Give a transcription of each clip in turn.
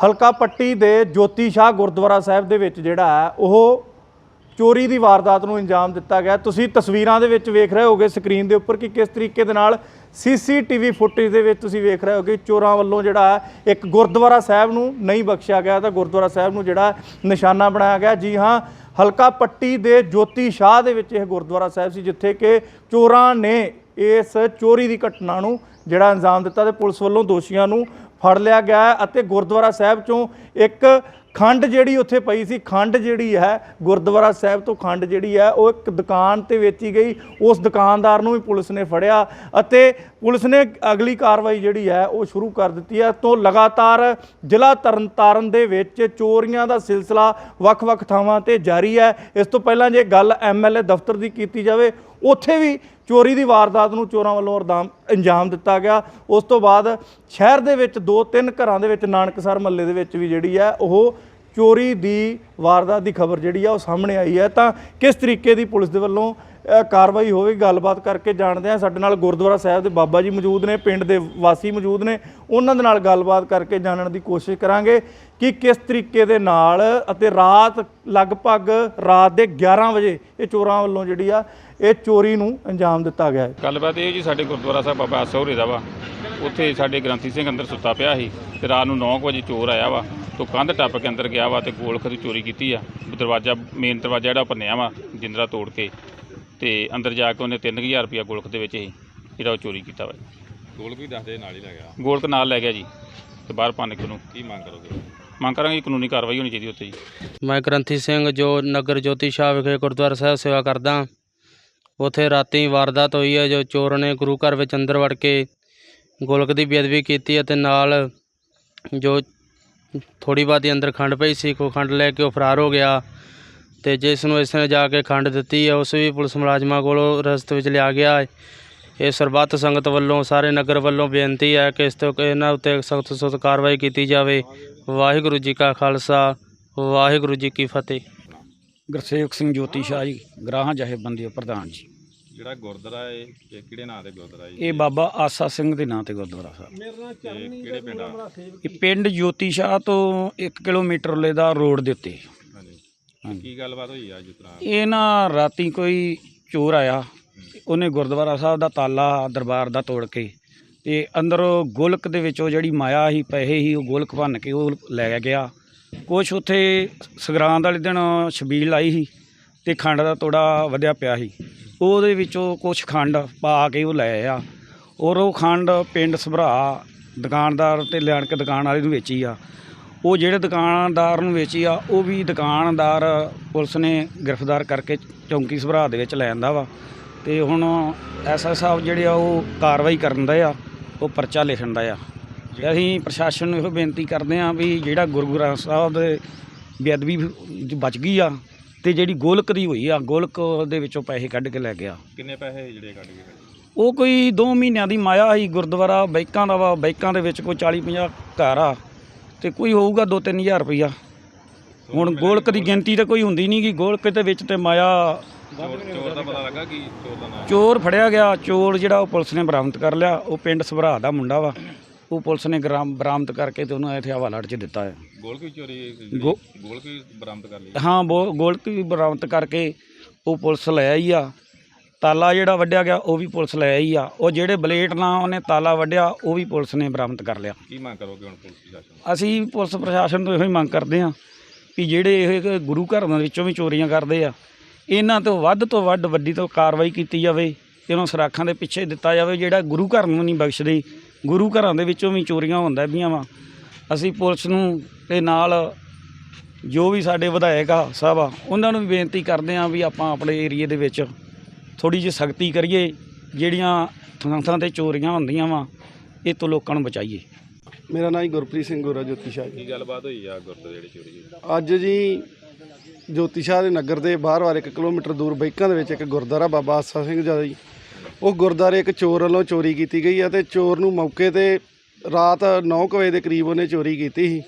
ਹਲਕਾ ਪੱਟੀ ਦੇ ਜੋਤੀ ਸ਼ਾਹ ਗੁਰਦੁਆਰਾ ਸਾਹਿਬ ਦੇ ਵਿੱਚ ਜਿਹੜਾ ਹੈ, ਉਹ ਚੋਰੀ ਦੀ ਵਾਰਦਾਤ ਨੂੰ ਅੰਜਾਮ ਦਿੱਤਾ ਗਿਆ। ਤੁਸੀਂ ਤਸਵੀਰਾਂ ਦੇ ਵਿੱਚ ਵੇਖ ਰਹੇ ਹੋਗੇ ਸਕਰੀਨ ਦੇ ਉੱਪਰ ਕਿ ਕਿਸ ਤਰੀਕੇ ਦੇ ਨਾਲ ਸੀਸੀਟੀਵੀ ਫੁਟੇਜ ਦੇ ਵਿੱਚ ਤੁਸੀਂ ਵੇਖ ਰਹੇ ਹੋਗੇ ਚੋਰਾਂ ਵੱਲੋਂ ਜਿਹੜਾ ਹੈ, ਇੱਕ ਗੁਰਦੁਆਰਾ ਸਾਹਿਬ ਨੂੰ ਨਹੀਂ ਬਖਸ਼ਿਆ ਗਿਆ ਤਾਂ ਗੁਰਦੁਆਰਾ ਸਾਹਿਬ ਨੂੰ ਜਿਹੜਾ ਨਿਸ਼ਾਨਾ ਬਣਾਇਆ ਗਿਆ। ਜੀ ਹਾਂ, ਹਲਕਾ ਪੱਟੀ ਦੇ ਜੋਤੀ ਸ਼ਾਹ ਦੇ ਵਿੱਚ ਇਹ ਗੁਰਦੁਆਰਾ ਸਾਹਿਬ ਸੀ, ਜਿੱਥੇ ਕਿ ਚੋਰਾਂ ਨੇ ਇਸ ਚੋਰੀ ਦੀ ਘਟਨਾ ਨੂੰ ਜਿਹੜਾ ਅੰਜਾਮ ਦਿੱਤਾ ਤੇ ਪੁਲਿਸ ਵੱਲੋਂ ਦੋਸ਼ੀਆਂ ਨੂੰ ਫੜ ਲਿਆ ਗਿਆ ਹੈ ਅਤੇ ਗੁਰਦੁਆਰਾ ਸਾਹਿਬ ਚੋਂ ਇੱਕ ਖੰਡ ਜਿਹੜੀ ਉੱਥੇ ਪਈ ਸੀ, ਖੰਡ ਜਿਹੜੀ ਹੈ, ਗੁਰਦੁਆਰਾ ਸਾਹਿਬ ਤੋਂ ਖੰਡ ਜਿਹੜੀ ਹੈ, ਉਹ ਇੱਕ ਦੁਕਾਨ ਤੇ ਵੇਚੀ ਗਈ। ਉਸ ਦੁਕਾਨਦਾਰ ਨੂੰ ਵੀ ਪੁਲਿਸ ਨੇ ਫੜਿਆ ਅਤੇ ਪੁਲਿਸ ਨੇ ਅਗਲੀ ਕਾਰਵਾਈ ਜਿਹੜੀ ਹੈ, ਉਹ ਸ਼ੁਰੂ ਕਰ ਦਿੱਤੀ ਹੈ। ਤੋਂ ਲਗਾਤਾਰ ਜ਼ਿਲ੍ਹਾ ਤਰਨਤਾਰਨ ਦੇ ਵਿੱਚ ਚੋਰੀਆਂ ਦਾ ਸਿਲਸਿਲਾ ਵੱਖ-ਵੱਖ ਥਾਵਾਂ ਤੇ ਜਾਰੀ ਹੈ। ਇਸ ਤੋਂ ਪਹਿਲਾਂ ਜੇ ਗੱਲ ਐਮਐਲਏ ਦਫ਼ਤਰ ਦੀ ਕੀਤੀ ਜਾਵੇ ਉੱਥੇ ਵੀ ਚੋਰੀ ਦੀ ਵਾਰਦਾਤ ਨੂੰ ਚੋਰਾਂ ਵੱਲੋਂ ਅਰਦਾਮ, ਅੰਜਾਮ ਦਿੱਤਾ ਗਿਆ। ਉਸ ਤੋਂ ਬਾਅਦ ਸ਼ਹਿਰ ਦੇ ਵਿੱਚ ਦੋ ਤਿੰਨ ਘਰਾਂ ਦੇ ਵਿੱਚ ਨਾਨਕਸਰ ਮਹੱਲੇ ਦੇ ਵਿੱਚ ਵੀ ਜਿਹੜੀ ਹੈ ਉਹ ਚੋਰੀ ਦੀ ਵਾਰਦਾਤ ਦੀ ਖਬਰ ਜਿਹੜੀ ਆ ਉਹ ਸਾਹਮਣੇ ਆਈ ਹੈ। ਤਾਂ ਕਿਸ ਤਰੀਕੇ ਦੀ ਪੁਲਿਸ ਦੇ ਵੱਲੋਂ ਕਾਰਵਾਈ ਹੋਵੇ ਗੱਲਬਾਤ ਕਰਕੇ ਜਾਣਦੇ ਆ ਸਾਡੇ ਨਾਲ ਗੁਰਦੁਆਰਾ ਸਾਹਿਬ ਦੇ ਬਾਬਾ ਜੀ ਮੌਜੂਦ ਨੇ, ਪਿੰਡ ਦੇ ਵਾਸੀ ਮੌਜੂਦ ਨੇ। ਉਹਨਾਂ ਦੇ ਨਾਲ ਗੱਲਬਾਤ ਕਰਕੇ ਜਾਣਨ ਦੀ ਕੋਸ਼ਿਸ਼ ਕਰਾਂਗੇ ਕਿ ਕਿਸ ਤਰੀਕੇ ਦੇ ਨਾਲ ਅਤੇ ਰਾਤ, ਲਗਭਗ ਰਾਤ ਦੇ 11 ਵਜੇ ਇਹ ਚੋਰਾਂ ਵੱਲੋਂ ਜਿਹੜੀ ਆ, ਇਹ ਚੋਰੀ ਨੂੰ ਅੰਜਾਮ ਦਿੱਤਾ ਗਿਆ ਹੈ। ਗੱਲਬਾਤ ਇਹ ਜੀ, ਸਾਡੇ ਗੁਰਦੁਆਰਾ ਸਾਹਿਬ ਬਾਬਾ ਸਹੁਰੇ ਦਾ ਵਾ। ਉੱਥੇ ਸਾਡੇ ਗ੍ਰੰਥੀ ਸਿੰਘ ਅੰਦਰ ਸੁੱਤਾ ਪਿਆ ਸੀ ਤੇ ਰਾਤ ਨੂੰ 9 ਵਜੇ ਚੋਰ ਆਇਆ ਵਾ। ਤੋਂ ਕੰਧ ਟੱਪ ਕੇ ਅੰਦਰ ਗਿਆ ਵਾ ਤੇ ਗੋਲਖ ਦੀ ਚੋਰੀ ਕੀਤੀ ਆ। ਦਰਵਾਜ਼ਾ ਮੇਨ ਦਰਵਾਜ਼ਾ ਜਿਹੜਾ ਉਹ ਭੰਨਿਆ ਵਾ ਜਿੰਦਰਾ ਤੋੜ ਕੇ। ਤੇ ਅੰਦਰ ਜਾ ਕੇ ਉਹਨੇ 3000 ਰੁਪਇਆ ਗੋਲਖ ਦੇ ਵਿੱਚ ਹੀ ਜਿਹੜਾ ਉਹ ਚੋਰੀ ਕੀਤਾ ਵਾ ਗੋਲ ਵੀ ਦੱਸਦੇ ਨਾਲ ਹੀ ਲੈ ਗਿਆ। ਗੋਲਖ ਨਾਲ ਲੈ ਗਿਆ ਜੀ ਤੇ ਬਾਹਰ ਭੰਨ ਕੇ ਉਹਨੂੰ। ਕੀ ਮੰਗ ਕਰੋਗੇ? ਮੰਗ ਕਰਾਂਗੇ ਕਾਨੂੰਨੀ ਕਾਰਵਾਈ ਹੋਣੀ ਚਾਹੀਦੀ ਉੱਥੇ ਜੀ। ਮੈਂ ਗ੍ਰੰਥੀ ਸਿੰਘ ਜੋ ਨਗਰ ਜੋਤੀ ਸ਼ਾਹ ਵਿਖੇ ਗੁਰਦੁਆਰਾ ਸਾਹਿਬ ਸੇਵਾ ਕਰਦਾ ਉਥੇ ਰਾਤੀ ਵਾਰਦਾਤ ਹੋਈ ਹੈ ਜੋ ਚੋਰ ਨੇ ਗੁਰੂ ਘਰ ਵਿੱਚ ਅੰਦਰ ਵੜ ਕੇ ਗੋਲਕ ਦੀ ਬੇਅਦਬੀ ਕੀਤੀ ਅਤੇ ਨਾਲ ਜੋ ਥੋੜੀ ਬਾਤੀ ਅੰਦਰ ਖੰਡ ਪਈ ਸੀ ਕੋ ਖੰਡ ਲੈ ਕੇ ਉਹ ਫਰਾਰ ਹੋ ਗਿਆ ਤੇ ਜਿਸ ਨੂੰ ਇਸ ਨੇ ਜਾ ਕੇ ਖੰਡ ਦਿੱਤੀ ਹੈ ਉਸ ਵੀ ਪੁਲਿਸ ਮੁਲਾਜ਼ਮਾਂ ਕੋਲੋਂ ਰਸਤੇ ਵਿੱਚ ਲਿਆ ਗਿਆ ਹੈ ਇਹ ਸਰਬੱਤ ਸੰਗਤ ਵੱਲੋਂ, ਸਾਰੇ ਨਗਰ ਵੱਲੋਂ ਬੇਨਤੀ ਹੈ ਕਿ ਇਸ ਤੋਂ ਇਹਨਾਂ ਉੱਤੇ ਸਖਤ ਸਖਤ ਕਾਰਵਾਈ ਕੀਤੀ ਜਾਵੇ। ਵਾਹਿਗੁਰੂ ਜੀ ਕਾ ਖਾਲਸਾ, ਵਾਹਿਗੁਰੂ ਜੀ ਕੀ ਫਤਿਹ। ਗੁਰਸੇਵਕ ਸਿੰਘ ਜੋਤੀ ਸ਼ਾਹ ਜੀ, ਗ੍ਰਾਹਾਂ ਜਥੇਬੰਦੀ ਦੇ ਪ੍ਰਧਾਨ ਜੀ। ਜਿਹੜਾ ਗੁਰਦੁਆਰਾ ਹੈ ਇਹ ਕਿਹੜੇ ਨਾਂ ਤੇ ਗੁਰਦੁਆਰਾ ਹੈ ਇਹ ਬਾਬਾ ਆਸਾ ਸਿੰਘ ਦੇ ਨਾਂ ਤੇ ਗੁਰਦੁਆਰਾ ਸਾਹਿਬ। ਤੇ ਕਿਹੜੇ ਪਿੰਡ ਆ? ਇਹ ਪਿੰਡ ਜੋਤੀ ਸ਼ਾਹ ਤੋਂ 1 ਕਿਲੋਮੀਟਰ ਲੈ ਦਾ ਰੋਡ ਦੇ ਉੱਤੇ। ਹਾਂਜੀ। ਕੀ ਗੱਲਬਾਤ ਹੋਈ ਆ ਤਰ੍ਹਾਂ? ਇਹ ਨਾ ਰਾਤੀ ਕੋਈ ਚੋਰ ਆਇਆ ਉਹਨੇ ਗੁਰਦੁਆਰਾ ਸਾਹਿਬ ਦਾ ਤਾਲਾ ਦਰਬਾਰ ਦਾ ਤੋੜ ਕੇ ਤੇ ਅੰਦਰ ਗੋਲਕ ਦੇ ਵਿੱਚ ਉਹ ਜਿਹੜੀ ਮਾਇਆ ਸੀ ਪੈਸੇ ਸੀ ਉਹ ਗੋਲਕ ਭੰਨ ਕੇ ਉਹ ਲੈ ਗਿਆ। ਕੁਛ ਉੱਥੇ ਸਗਰਾਂਦ ਵਾਲੇ ਦਿਨ ਛਬੀਲ ਆਈ ਸੀ ਤੇ ਖੰਡ ਦਾ ਤੋੜਾ ਵਧਿਆ ਪਿਆ ਸੀ। ਉਹਦੇ ਵਿੱਚੋਂ ਕੁਛ ਖੰਡ ਪਾ ਕੇ ਉਹ ਲੈ ਆ। ਔਰ ਉਹ ਖੰਡ ਪਿੰਡ ਸਭਰਾ ਦੁਕਾਨਦਾਰ ਤੇ ਲਿਆਣ ਕੇ ਦੁਕਾਨ ਵਾਲੇ ਨੂੰ ਵੇਚੀ ਆ। ਉਹ ਜਿਹੜੇ ਦੁਕਾਨਦਾਰ ਨੂੰ ਵੇਚੀ ਆ, ਉਹ ਵੀ ਦੁਕਾਨਦਾਰ ਪੁਲਿਸ ਨੇ ਗ੍ਰਿਫਤਾਰ ਕਰਕੇ ਚੌਂਕੀ ਸਭਰਾ ਦੇ ਵਿੱਚ ਲੈ ਆਂਦਾ ਵਾ। ਤੇ ਹੁਣ ਐਸਐਸ ਸਾਹਿਬ ਜਿਹੜੇ ਆ, ਉਹ ਕਾਰਵਾਈ ਕਰਨ ਦਾ ਆ, ਉਹ ਪਰਚਾ ਲਿਖਣ ਦਾ ਆ। ਅਸੀਂ ਪ੍ਰਸ਼ਾਸਨ ਨੂੰ ਇਹੋ ਬੇਨਤੀ ਕਰਦੇ ਆ ਵੀ ਜਿਹੜਾ ਗੁਰੂ ਗ੍ਰੰਥ ਸਾਹਿਬ ਦੇ ਬੇਅਦਬੀ ਬਚ ਗਈ ਆ ਤੇ ਜਿਹੜੀ ਗੋਲਕ ਦੀ ਹੋਈ ਆ ਗੋਲਕ ਦੇ ਵਿੱਚੋਂ ਪੈਸੇ ਕੱਢ ਕੇ ਲੈ ਗਿਆ। ਕਿੰਨੇ ਪੈਸੇ ਜਿਹੜੇ ਕੱਢ ਗਏ? ਉਹ ਕੋਈ 2 ਮਹੀਨਿਆਂ ਦੀ ਮਾਇਆ ਸੀ ਗੁਰਦੁਆਰਾ ਬਾਈਕਾਂ ਦਾ ਵਾ ਬਾਈਕਾਂ ਦੇ ਵਿੱਚ ਕੋਈ 40 50 ਘਰ ਆ ਤੇ ਕੋਈ ਹੋਊਗਾ 2-3000 ਰੁਪਈਆ। ਹੁਣ ਗੋਲਕ ਦੀ ਗਿਣਤੀ ਤੇ ਕੋਈ ਹੁੰਦੀ ਨਹੀਂ ਗੀ ਗੋਲਕ ਦੇ ਵਿੱਚ ਤੇ ਮਾਇਆ ਚੋਰ ਚੋਰ ਦਾ ਪਤਾ ਲੱਗਾ ਕਿ ਚੋਰ ਦਾ ਨਾਂ ਚੋਰ ਫੜਿਆ ਗਿਆ ਚੋਰ ਜਿਹੜਾ ਉਹ ਪੁਲਿਸ ਨੇ ਬਰਾਮਦ ਕਰ ਲਿਆ ਉਹ ਪਿੰਡ ਸਭਰਾ ਦਾ ਮੁੰਡਾ ਵਾ। ਉਹ ਪੁਲਿਸ ਨੇ ਗ੍ਰਾਮ ਬਰਾਮਦ ਕਰਕੇ ਤੇ ਉਹਨੂੰ ਇੱਥੇ ਹਵਾਲਾਟ 'ਚ ਦਿੱਤਾ ਹੈ। ਗੋਲ ਕੀ ਚੋਰੀ ਗੋ- ਗੋਲ ਕੀ ਬਰਾਮਦ ਕਰ ਲਈ? ਹਾਂ ਬੋ- ਗੋਲਕ ਵੀ ਬਰਾਮਦ ਕਰਕੇ ਉਹ ਪੁਲਿਸ ਲੈ ਆਈ ਆ। ਤਾਲਾ ਜਿਹੜਾ ਵੱਢਿਆ ਗਿਆ ਉਹ ਵੀ ਪੁਲਿਸ ਲੈ ਆਈ ਆ। ਉਹ ਜਿਹੜੇ ਬਲੇਟ ਨਾਲ ਉਹਨੇ ਤਾਲਾ ਵੱਢਿਆ ਉਹ ਵੀ ਪੁਲਿਸ ਨੇ ਬਰਾਮਦ ਕਰ ਲਿਆ। ਕੀ ਮੰਗ ਕਰੋਗੇ ਹੁਣ ਪੁਲਿਸ ਪ੍ਰਸ਼ਾਸਨ ਅਸੀਂ ਪੁਲਿਸ ਪ੍ਰਸ਼ਾਸਨ ਤੋਂ ਇਹੋ ਹੀ ਮੰਗ ਕਰਦੇ ਹਾਂ ਕਿ ਜਿਹੜੇ ਇਹ ਗੁਰੂ ਘਰਾਂ ਦੇ ਵਿੱਚੋਂ ਵੀ ਚੋਰੀਆਂ ਕਰਦੇ ਆ ਇਹਨਾਂ ਤੋਂ ਵੱਧ ਤੋਂ ਵੱਧ ਵੱਡੀ ਤੋਂ ਕਾਰਵਾਈ ਕੀਤੀ ਜਾਵੇ ਇਹਨਾਂ ਸਰਾਖਾਂ ਦੇ ਪਿੱਛੇ ਦਿੱਤਾ ਜਾਵੇ ਜਿਹੜਾ ਗੁਰੂ ਘਰ ਨੂੰ ਨਹੀਂ ਬਖਸ਼ਦੇ ਗੁਰੂ ਘਰਾਂ ਦੇ ਵਿੱਚੋਂ ਵੀ ਚੋਰੀਆਂ ਹੁੰਦਾ ਪਈਆਂ ਵਾ। ਅਸੀਂ ਪੁਲਿਸ ਨੂੰ ਤੇ ਨਾਲ ਜੋ ਵੀ ਸਾਡੇ ਵਿਧਾਇਕ ਆ ਸਾਹਿਬ ਆ ਉਹਨਾਂ ਨੂੰ ਵੀ ਬੇਨਤੀ ਕਰਦੇ ਹਾਂ ਵੀ ਆਪਾਂ ਆਪਣੇ ਏਰੀਏ ਦੇ ਵਿੱਚ ਥੋੜੀ ਜਿਹੀ ਸਖਤੀ ਕਰੀਏ ਜਿਹੜੀਆਂ ਥਾਂ ਥਾਂ ਤੇ ਚੋਰੀਆਂ ਹੁੰਦੀਆਂ ਵਾ ਇਹ ਤੋਂ ਲੋਕਾਂ ਨੂੰ ਬਚਾਈਏ। ਮੇਰਾ ਨਾਮ ਗੁਰਪ੍ਰੀਤ ਸਿੰਘ ਗੋਰਾ ਜੋਤੀ ਸ਼ਾਹ ਜੀ। ਕੀ ਗੱਲਬਾਤ ਹੋਈ ਆ ਗੁਰਦੁਆਰੇ ਜਿਹੜੀ ਚੋਰੀ ਹੋਈ? ਅੱਜ ਜੀ ਜੋਤੀ ਸ਼ਾਹ ਦੇ ਨਗਰ ਦੇ ਬਾਹਰ ਵਾਰ 1 ਕਿਲੋਮੀਟਰ ਦੂਰ ਬੈਕਾਂ ਦੇ ਵਿੱਚ ਇੱਕ ਗੁਰਦੁਆਰਾ ਬਾਬਾ ਆਸਾ ਸਿੰਘ ਜੀ ਜੀ। ਉਹ ਗੁਰਦੁਆਰੇ ਇੱਕ ਚੋਰ ਵੱਲੋਂ ਚੋਰੀ ਕੀਤੀ ਗਈ ਹੈ ਤੇ ਚੋਰ ਨੂੰ ਮੌਕੇ ਤੇ ਰਾਤ 9 ਵਜੇ ਦੇ ਕਰੀਬ ਉਹਨੇ ਚੋਰੀ ਕੀਤੀ ਸੀ।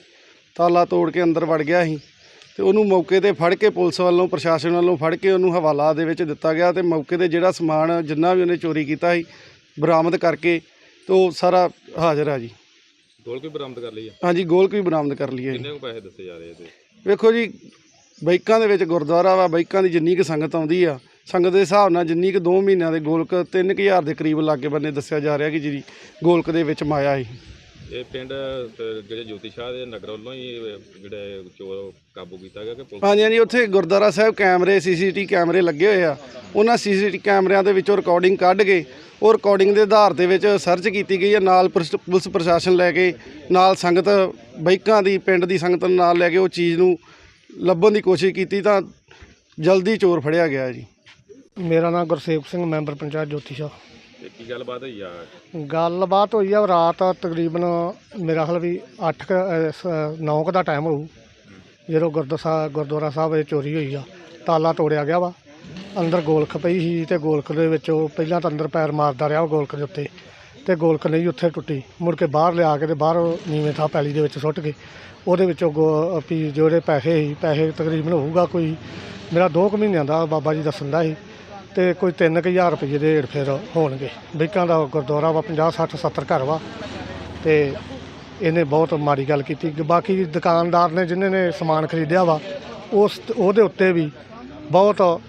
ਤਾਲਾ ਤੋੜ ਕੇ ਅੰਦਰ ਵੜ ਗਿਆ ਸੀ ਤੇ ਉਹਨੂੰ ਮੌਕੇ ਤੇ ਫੜ ਕੇ ਪੁਲਿਸ ਵੱਲੋਂ ਪ੍ਰਸ਼ਾਸਨ ਵੱਲੋਂ ਫੜ ਕੇ ਉਹਨੂੰ ਹਵਾਲਾ ਦੇ ਵਿੱਚ ਦਿੱਤਾ ਗਿਆ ਤੇ ਮੌਕੇ ਤੇ ਜਿਹੜਾ ਸਮਾਨ ਜਿੰਨਾ ਵੀ ਉਹਨੇ ਚੋਰੀ ਕੀਤਾ ਸੀ ਬਰਾਮਦ ਕਰਕੇ ਤੇ ਉਹ ਸਾਰਾ ਹਾਜ਼ਰ ਆ ਜੀ। ਗੋਲਕ ਵੀ ਬਰਾਮਦ ਕਰ ਲਈ ਆ? ਹਾਂਜੀ ਗੋਲਕ ਵੀ ਬਰਾਮਦ ਕਰ ਲਈ ਹੈ ਜੀ। ਕਿੰਨੇ ਕੁ ਪੈਸੇ ਦੱਸੇ ਜਾ ਰਹੇ ਇਹਦੇ? ਵੇਖੋ ਜੀ ਬਾਈਕਾਂ ਦੇ ਵਿੱਚ ਗੁਰਦੁਆਰਾ ਵਾ ਬਾਈਕਾਂ ਦੀ ਜਿੰਨੀ ਕੁ ਸੰਗਤ ਆਉਂਦੀ ਆ ਸੰਗਤ ਦੇ ਹਿਸਾਬ ਨਾਲ ਜਿੰਨੀ ਕੁ 2 ਮਹੀਨਿਆਂ ਦੇ ਗੋਲਕ 3000 ਦੇ ਕਰੀਬ ਲਾਗੇ ਬੰਨੇ ਦੱਸਿਆ ਜਾ ਰਿਹਾ ਕਿ ਜਿਹੜੀ ਗੋਲਕ ਦੇ ਵਿੱਚ ਮਾਇਆ ਸੀ। ਇਹ ਪਿੰਡ ਤੇ ਜਿਹੜੇ ਜੋਤੀ ਸ਼ਾਹ ਦੇ ਨਗਰ ਵੱਲੋਂ ਹੀ ਜਿਹੜੇ ਚੋਰ ਕਾਬੂ ਕੀਤਾ ਗਿਆ ਕਿ ਪੁਲਿਸ ਹਾਂਜੀ ਹਾਂਜੀ ਉੱਥੇ ਗੁਰਦੁਆਰਾ ਸਾਹਿਬ ਕੈਮਰੇ ਸੀਸੀਟੀ ਕੈਮਰੇ ਲੱਗੇ ਹੋਏ ਆ। ਉਹਨਾਂ ਸੀਸੀਟੀ ਕੈਮਰਿਆਂ ਦੇ ਵਿੱਚੋਂ ਰਿਕਾਰਡਿੰਗ ਕੱਢ ਕੇ ਉਹ ਰਿਕਾਰਡਿੰਗ ਦੇ ਆਧਾਰ ਦੇ ਵਿੱਚ ਸਰਚ ਕੀਤੀ ਗਈ ਹੈ। ਨਾਲ ਪੁਲਿਸ ਪੁਲਿਸ ਪ੍ਰਸ਼ਾਸਨ ਲੈ ਕੇ ਨਾਲ ਸੰਗਤ ਬਾਈਕਾਂ ਦੀ ਪਿੰਡ ਦੀ ਸੰਗਤ ਨਾਲ ਲੈ ਕੇ ਉਹ ਚੀਜ਼ ਨੂੰ ਲੱਭਣ ਦੀ ਕੋਸ਼ਿਸ਼ ਕੀਤੀ ਤਾਂ ਜਲਦੀ ਚੋਰ ਫੜਿਆ ਗਿਆ ਜੀ। ਮੇਰਾ ਨਾਮ ਗੁਰਸੇਵਕ ਸਿੰਘ ਮੈਂਬਰ ਪੰਚਾਇਤ ਜੋਤੀ ਸ਼ਾਹ। ਕੀ ਗੱਲਬਾਤ ਹੋਈ ਆ? ਗੱਲਬਾਤ ਹੋਈ ਆ ਰਾਤ ਤਕਰੀਬਨ ਮੇਰਾ ਖਿਆਲ ਵੀ 8 9 ਦਾ ਟਾਈਮ ਹੋਊ। ਜਦੋਂ ਗੁਰਦੁਆਰਾ ਸਾਹਿਬ ਗੁਰਦੁਆਰਾ ਸਾਹਿਬ ਵਿੱਚ ਚੋਰੀ ਹੋਈ ਆ ਤਾਲਾ ਤੋੜਿਆ ਗਿਆ ਵਾ। ਅੰਦਰ ਗੋਲਖ ਪਈ ਸੀ ਤੇ ਗੋਲਖ ਦੇ ਵਿੱਚ ਉਹ ਪਹਿਲਾਂ ਤਾਂ ਅੰਦਰ ਪੈਰ ਮਾਰਦਾ ਰਿਹਾ ਉਹ ਗੋਲਖ ਦੇ ਉੱਤੇ। ਤੇ ਗੋਲਖ ਨਹੀਂ ਉੱਥੇ ਟੁੱਟੀ। ਮੁੜ ਕੇ ਬਾਹਰ ਲਿਆ ਕੇ ਤੇ ਬਾਹਰ ਨੀਵੇਂ ਥਾਂ ਪੈਲੀ ਦੇ ਵਿੱਚ ਸੁੱਟ ਕੇ ਉਹਦੇ ਵਿੱਚੋਂ ਵੀ ਜਿਹੜੇ ਪੈਸੇ ਸੀ ਪੈਸੇ ਤਕਰੀਬਨ ਹੋਊਗਾ ਕੋਈ ਮੇਰਾ 2 ਕੁ ਮਹੀਨਿਆਂ ਦਾ ਬਾਬਾ ਜੀ ਦੱਸਣ ਦਾ ਸੀ। ਤੇ ਕੋਈ 3000 ਰੁਪਏ ਦੇ ਢੇੜ ਫੇਰ ਹੋਣਗੇ। ਬਈਕਾਂ ਦਾ ਗੁਰਦੁਆਰਾ ਵਾ 50 60 70 ਘਰ ਵਾ। ਤੇ ਇਹਨੇ ਬਹੁਤ ਮਾੜੀ ਗੱਲ ਕੀਤੀ। ਕਿ ਬਾਕੀ ਦੁਕਾਨਦਾਰ ਨੇ ਜਿਨ੍ਹਾਂ ਨੇ ਸਮਾਨ ਖਰੀਦਿਆ ਵਾ, ਉਸ ਉਹਦੇ ਉੱਤੇ ਵੀ ਬਹੁਤ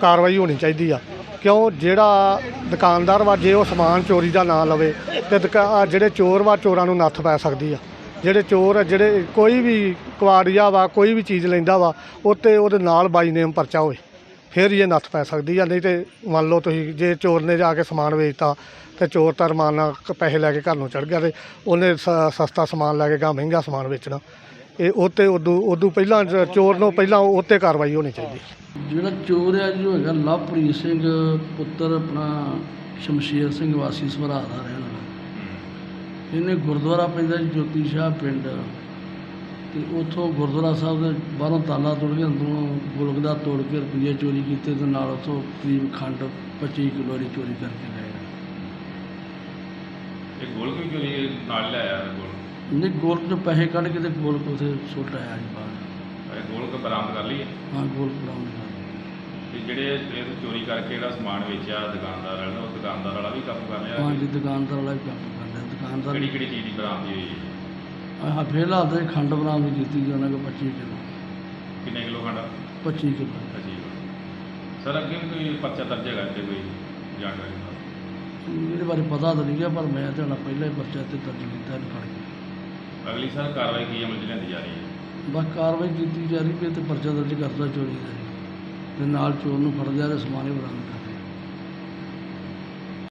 ਕਾਰਵਾਈ ਹੋਣੀ ਚਾਹੀਦੀ ਆ। ਕਿਉਂ? ਜਿਹੜਾ ਦੁਕਾਨਦਾਰ ਵਾ, ਜੇ ਉਹ ਸਮਾਨ ਚੋਰੀ ਦਾ ਨਾਂ ਲਵੇ, ਤੇ ਦੁਕਾ- ਜਿਹੜੇ ਚੋਰ ਵਾ, ਚੋਰਾਂ ਨੂੰ ਨੱਥ ਪੈ ਸਕਦੀ ਆ। ਜਿਹੜੇ ਚੋਰ ਆ, ਜਿਹੜੇ ਕੋਈ ਵੀ ਕੁਆੜੀਆ ਵਾ, ਕੋਈ ਵੀ ਚੀਜ਼ ਲੈਂਦਾ ਵਾ, ਉੱਤੇ ਉਹਦੇ ਨਾਲ ਬਾਈ ਨੇਮ ਪਰਚਾ ਹੋਵੇ ਫਿਰ ਹੀ ਇਹ ਨੱਥ ਪੈ ਸਕਦੀ ਆ, ਨਹੀਂ ਤੇ ਮੰਨ ਲਓ ਤੁਸੀਂ ਜੇ ਚੋਰ ਨੇ ਜਾ ਕੇ ਸਮਾਨ ਵੇਚਤਾ, ਤੇ ਚੋਰ ਤਾਂ ਰਮਾਨ ਨਾਲ ਕ- ਪੈਸੇ ਲੈ ਕੇ ਘਰ ਨੂੰ ਚੜ ਗਿਆ ਤੇ ਉਹਨੇ ਸ- ਸਸਤਾ ਸਮਾਨ ਲੈ ਕੇ ਗਾ, ਮਹਿੰਗਾ ਸਮਾਨ ਵੇਚਣਾ। ਇਹ ਉੱਤੇ ਉਦੋਂ ਉਦੋਂ ਪਹਿਲਾਂ ਜ- ਚੋਰ ਨੂੰ ਪਹਿਲਾਂ ਉੱਤੇ ਕਾਰਵਾਈ ਹੋਣੀ ਚਾਹੀਦੀ। ਜਿਹੜਾ ਚੋਰ ਆ, ਜੋ ਹੈਗਾ ਲਵਪ੍ਰੀਤ ਸਿੰਘ, ਪੁੱਤਰ ਆਪਣਾ ਸ਼ਮਸ਼ੀਰ ਸਿੰਘ ਵਾਸੀ ਸਭਰਾ ਦਾ ਰਹਿਣ ਵਾਲਾ। ਇਹਨੇ ਗੁਰਦੁਆਰਾ ਪੈਂਦਾ ਜੀ ਜੋਤੀ ਸ਼ਾਹ ਪਿੰਡ। ਤੇ ਉਥੋਂ ਗੁਰਦੁਆਰਾ ਸਾਹਿਬ ਦੇ ਬਾਹਰੋਂ ਤਾਲਾ ਤੋੜ ਕੇ ਅੰਦਰੋਂ ਗੋਲਕ ਦਾ ਤੋੜ ਕੇ ਰੁਪਈਏ ਚੋਰੀ ਕੀਤੇ ਤੇ ਨਾਲ ਉਥੋਂ ਕਰੀਬ ਖੰਡ 25 ਕਿਲੋ ਦੀ ਚੋਰੀ ਕਰਕੇ ਗਏ। ਇਹ ਗੋਲਕ ਵੀ ਚੋਰੀ ਨਾਲ ਲਿਆਇਆ ਗੋਲ ਨੇ ਗੋਲਕ ਚੋਂ ਪੈਸੇ ਕੱਢ ਕੇ ਤੇ ਗੋਲਕ ਉਥੇ ਸੁੱਟ ਆਇਆ ਜੀ ਬਾਹਰ। ਇਹ ਗੋਲਕ ਬਰਾਮਦ ਕਰ ਲਈ ਹੈ? ਹਾਂ ਗੋਲਕ ਬਰਾਮਦ ਕਰ ਤੇ ਜਿਹੜੇ ਇਹ ਚੋਰੀ ਕਰਕੇ ਜਿਹੜਾ ਸਮਾਨ ਵੇਚਿਆ ਦੁਕਾਨਦਾਰ ਵਾਲਾ ਉਹ ਦੁਕਾਨਦਾਰ ਵਾਲਾ ਵੀ ਕਾਬੂ ਕਰ ਲਿਆ ਹਾਂ? ਜੀ ਦੁਕਾਨਦਾਰ ਵਾਲਾ ਵੀ ਕੰਮ ਕਰਦਾ ਦੁਕਾਨਦਾਰ ਕਿਹੜੀ ਕਿਹੜੀ ਚੀਜ਼ ਦੀ ਬਰਾਮਦੀ ਹੋਈ ਹੈ? ਆਹ ਫਿਲਹਾਲ ਤੇ ਖੰਡ ਬਰਾਮਦ ਕੀਤੀ ਜੀ ਉਹਨਾਂ ਕੋਲ 25 ਕਿਲੋ। ਕਿੰਨੇ ਕਿਲੋ ਖੰਡਾ? 25 ਕਿਲੋ। ਅਜੀਬ ਸਰ ਅੱਗੇ ਵੀ ਕੋਈ ਪਰਚਾ ਦਰਜ ਹੈਗਾ ਤੇ ਕੋਈ ਜਾਣਕਾਰੀ ਦਿਓ। ਇਹਦੇ ਬਾਰੇ ਪਤਾ ਤਾਂ ਨਹੀਂ ਗਿਆ ਪਰ ਮੈਂ ਤੇ ਹੁਣ ਪਹਿਲਾਂ ਹੀ ਪਰਚਾ ਤੇ ਦਰਜ ਕੀਤਾ ਇਹਨੂੰ ਫੜ ਕੇ। ਅਗਲੀ ਸਰ ਕਾਰਵਾਈ ਕੀ ਅਮਲ ਚ ਲਿਆਂਦੀ ਜਾ ਰਹੀ ਹੈ? ਬਸ ਕਾਰਵਾਈ ਕੀਤੀ ਜਾ ਰਹੀ ਵੀ ਤੇ ਪਰਚਾ ਦਰਜ ਕਰਦਾ ਚੋਰੀ ਦਾ ਜੀ। ਤੇ ਨਾਲ ਚੋਰ ਨੂੰ ਫੜ ਲਿਆ ਤੇ ਸਮਾਨ ਬਰਾਮਦ ਕਰ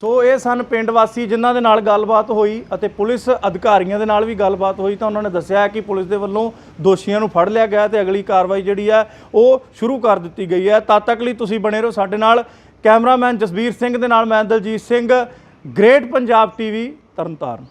ਸੋ ਇਹ ਸਨ ਪਿੰਡ ਵਾਸੀ ਜਿਨ੍ਹਾਂ ਦੇ ਨਾਲ ਗੱਲਬਾਤ ਹੋਈ ਅਤੇ ਪੁਲਿਸ ਅਧਿਕਾਰੀਆਂ ਦੇ ਨਾਲ ਵੀ ਗੱਲਬਾਤ ਹੋਈ ਤਾਂ ਉਹਨਾਂ ਨੇ ਦੱਸਿਆ ਹੈ ਕਿ ਪੁਲਿਸ ਦੇ ਵੱਲੋਂ ਦੋਸ਼ੀਆਂ ਨੂੰ ਫੜ ਲਿਆ ਗਿਆ ਤੇ ਅਗਲੀ ਕਾਰਵਾਈ ਜਿਹੜੀ ਹੈ ਉਹ ਸ਼ੁਰੂ ਕਰ ਦਿੱਤੀ ਗਈ ਹੈ। ਤਦ ਤੱਕ ਲਈ ਤੁਸੀਂ ਬਣੇ ਰਹੋ ਸਾਡੇ ਨਾਲ। ਕੈਮਰਾਮੈਨ ਜਸਬੀਰ ਸਿੰਘ ਦੇ ਨਾਲ ਮੈਂ Daljit Singh. Great Punjab TV, Tarn Taran.